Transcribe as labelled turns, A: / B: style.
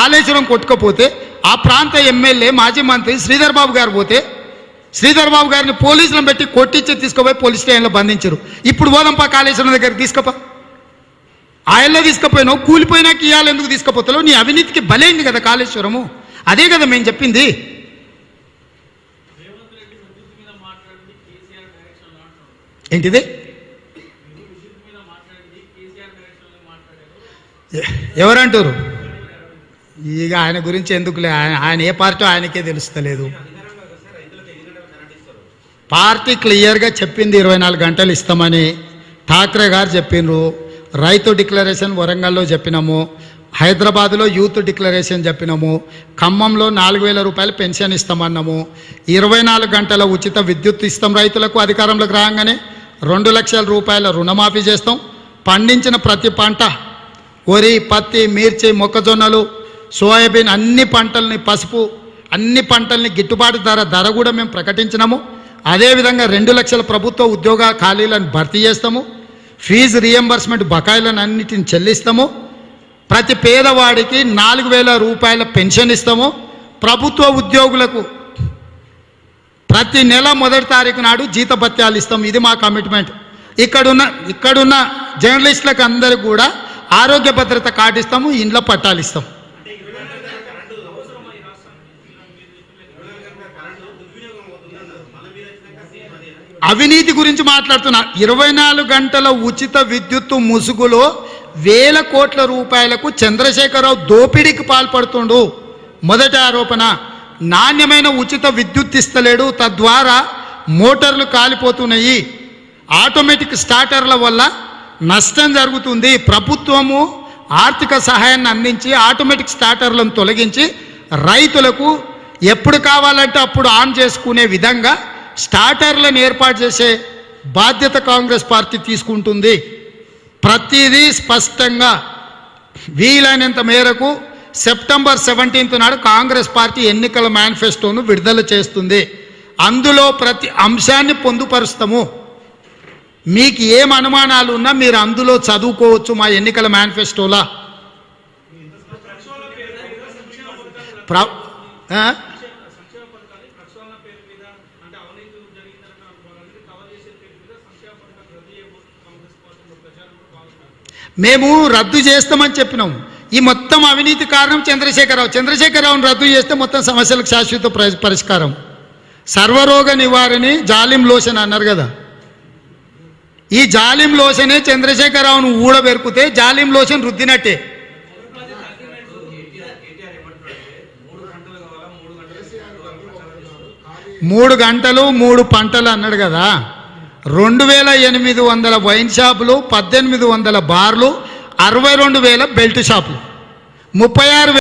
A: కాళేశ్వరం కొట్టుకపోతే ఆ ప్రాంత ఎమ్మెల్యే మాజీ మంత్రి శ్రీధర్ బాబు గారు పోతే శ్రీధర్ బాబు గారిని పోలీసులను పెట్టి కొట్టించి తీసుకుపోయి పోలీస్ స్టేషన్లో బంధించారు. ఇప్పుడు పోదంపా కాళేశ్వరం దగ్గరికి తీసుకుపా. ఆయల్లో తీసుకుపోయినావు కూలిపోయినాక ఇవాళ ఎందుకు తీసుకుపోతావు నీ అవినీతికి బలైంది కదా కాళేశ్వరము. అదే కదా మేము చెప్పింది. ఏంటిది? ఎవరంటారు? ఇక ఆయన గురించి ఎందుకులే? ఆయన ఆయన ఏ పార్టీ ఆయనకే తెలుస్తలేదు. పార్టీ క్లియర్గా చెప్పింది ఇరవై నాలుగు గంటలు ఇస్తామని ఠాక్రే గారు చెప్పిండ్రు రైతు డిక్లరేషన్ వరంగల్లో చెప్పినాము. హైదరాబాద్లో యూత్ డిక్లరేషన్ చెప్పినాము. ఖమ్మంలో నాలుగు వేల రూపాయలు పెన్షన్ ఇస్తామన్నాము. ఇరవై నాలుగు గంటల ఉచిత విద్యుత్ ఇస్తాం రైతులకు అధికారంలోకి రాగానే రెండు లక్షల రూపాయల రుణమాఫీ చేస్తాం. పండించిన ప్రతి పంట వరి పత్తి మిర్చి మొక్కజొన్నలు సోయాబీన్ అన్ని పంటల్ని పసుపు అన్ని పంటల్ని గిట్టుబాటు ధర ధర కూడా మేము ప్రకటించినాము. అదేవిధంగా రెండు లక్షల ప్రభుత్వ ఉద్యోగ ఖాళీలను భర్తీ చేస్తాము. ఫీజు రియంబర్స్మెంట్ బకాయిలను అన్నిటిని చెల్లిస్తాము. ప్రతి పేదవాడికి నాలుగు వేల రూపాయల పెన్షన్ ఇస్తాము. ప్రభుత్వ ఉద్యోగులకు ప్రతి నెల మొదటి తారీఖు నాడు జీతభత్యాలు ఇస్తాం ఇది మా కమిట్మెంట్ ఇక్కడున్న ఇక్కడున్న జర్నలిస్టులకు అందరికి కూడా ఆరోగ్య భద్రత కార్డు ఇస్తాము ఇండ్ల పట్టాలు ఇస్తాము. అవినీతి గురించి మాట్లాడుతున్నా. ఇరవై నాలుగు గంటల ఉచిత విద్యుత్తు ముసుగులో వేల కోట్ల రూపాయలకు చంద్రశేఖరరావు దోపిడీకి పాల్పడుతుండు. మొదటి ఆరోపణ నాణ్యమైన ఉచిత విద్యుత్ ఇస్తలేడు తద్వారా మోటార్లు కాలిపోతున్నాయి. ఆటోమేటిక్ స్టార్టర్ల వల్ల నష్టం జరుగుతుంది. ప్రభుత్వము ఆర్థిక సహాయాన్ని అందించి ఆటోమేటిక్ స్టార్టర్లను తొలగించి రైతులకు ఎప్పుడు కావాలంటే అప్పుడు ఆన్ చేసుకునే విధంగా స్టార్టర్లను ఏర్పాటు చేసే బాధ్యత కాంగ్రెస్ పార్టీ తీసుకుంటుంది. ప్రతిదీ స్పష్టంగా వీలైనంత మేరకు సెప్టెంబర్ సెవెంటీన్త్ నాడు కాంగ్రెస్ పార్టీ ఎన్నికల మేనిఫెస్టోను విడుదల చేస్తుంది. అందులో ప్రతి అంశాన్ని పొందుపరుస్తాము. మీకు ఏం అనుమానాలు ఉన్నా మీరు అందులో చదువుకోవచ్చు మా ఎన్నికల మేనిఫెస్టోలా. ప్ర మేము రద్దు చేస్తామని చెప్పినాం. ఈ మొత్తం అవినీతి కారణం చంద్రశేఖరరావు. చంద్రశేఖరరావును రద్దు చేస్తే మొత్తం సమస్యలకు శాశ్వత పరిష్కారం. సర్వరోగ నివారణి జాలిం లోషన్ అన్నారు కదా. ఈ జాలిం లోషనే చంద్రశేఖరరావును ఊడబెరుకుతే జాలిం లోషన్ రుద్దినట్టే. మూడు గంటలు మూడు పంటలు అన్నాడు కదా. రెండు వేల ఎనిమిది వందల వైన్ షాపులు పద్దెనిమిది వందల బార్లు అరవై రెండు వేల బెల్ట్ షాపులు. ముప్పై ఆరు